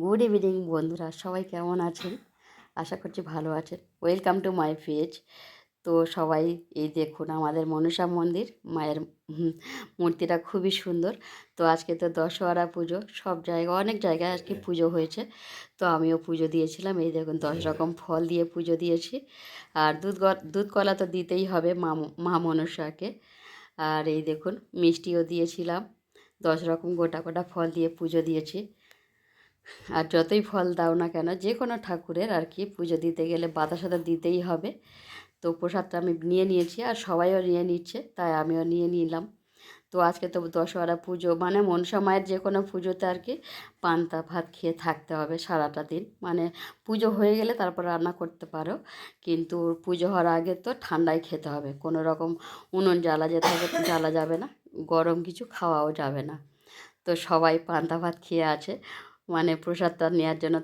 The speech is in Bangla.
গুড ইভিনিং বন্ধুরা সবাই কেমন আছেন? আশা করছি ভালো আছেন। ওয়েলকাম টু মাই পেজ তো সবাই এই দেখুন আমাদের মনসা মন্দির মায়ের মূর্তিটা খুবই সুন্দর। তো আজকে তো দশহরা পুজো সব জায়গায় অনেক জায়গায় আজকে পুজো হয়েছে। তো আমিও পুজো দিয়েছিলাম এই দেখুন দশ রকম ফল দিয়ে পুজো দিয়েছি। আর দুধ দুধ কলা তো দিতেই হবে মা মা মনসাকে। আর এই দেখুন মিষ্টিও দিয়েছিলাম দশ রকম গোটা গোটা ফল দিয়ে পুজো দিয়েছি। আর যতই ফল দাও না কেন যে কোনো ঠাকুরের আর কি পুজো দিতে গেলে বাতা সাদা দিতেই হবে। তো প্রসাদটা আমি নিয়ে নিয়েছি আর সবাইও নিয়ে নিচ্ছে, তাই আমিও নিয়ে নিলাম। তো আজকে তো দশহরা পুজো মানে মনসা মায়ের যে কোনো পুজোতে আর কি পান্তা ভাত খেয়ে থাকতে হবে সারাটা দিন। মানে পুজো হয়ে গেলে তারপর রান্না করতে পারো, কিন্তু পুজো হওয়ার আগে তো ঠান্ডায় খেতে হবে। কোনো রকম উনুন জ্বালা যেতে হবে, জ্বালা যাবে না, গরম কিছু খাওয়াও যাবে না। তো সবাই পান্তা ভাত খেয়ে আছে। মানে প্রসাদটা নেওয়ার জন্য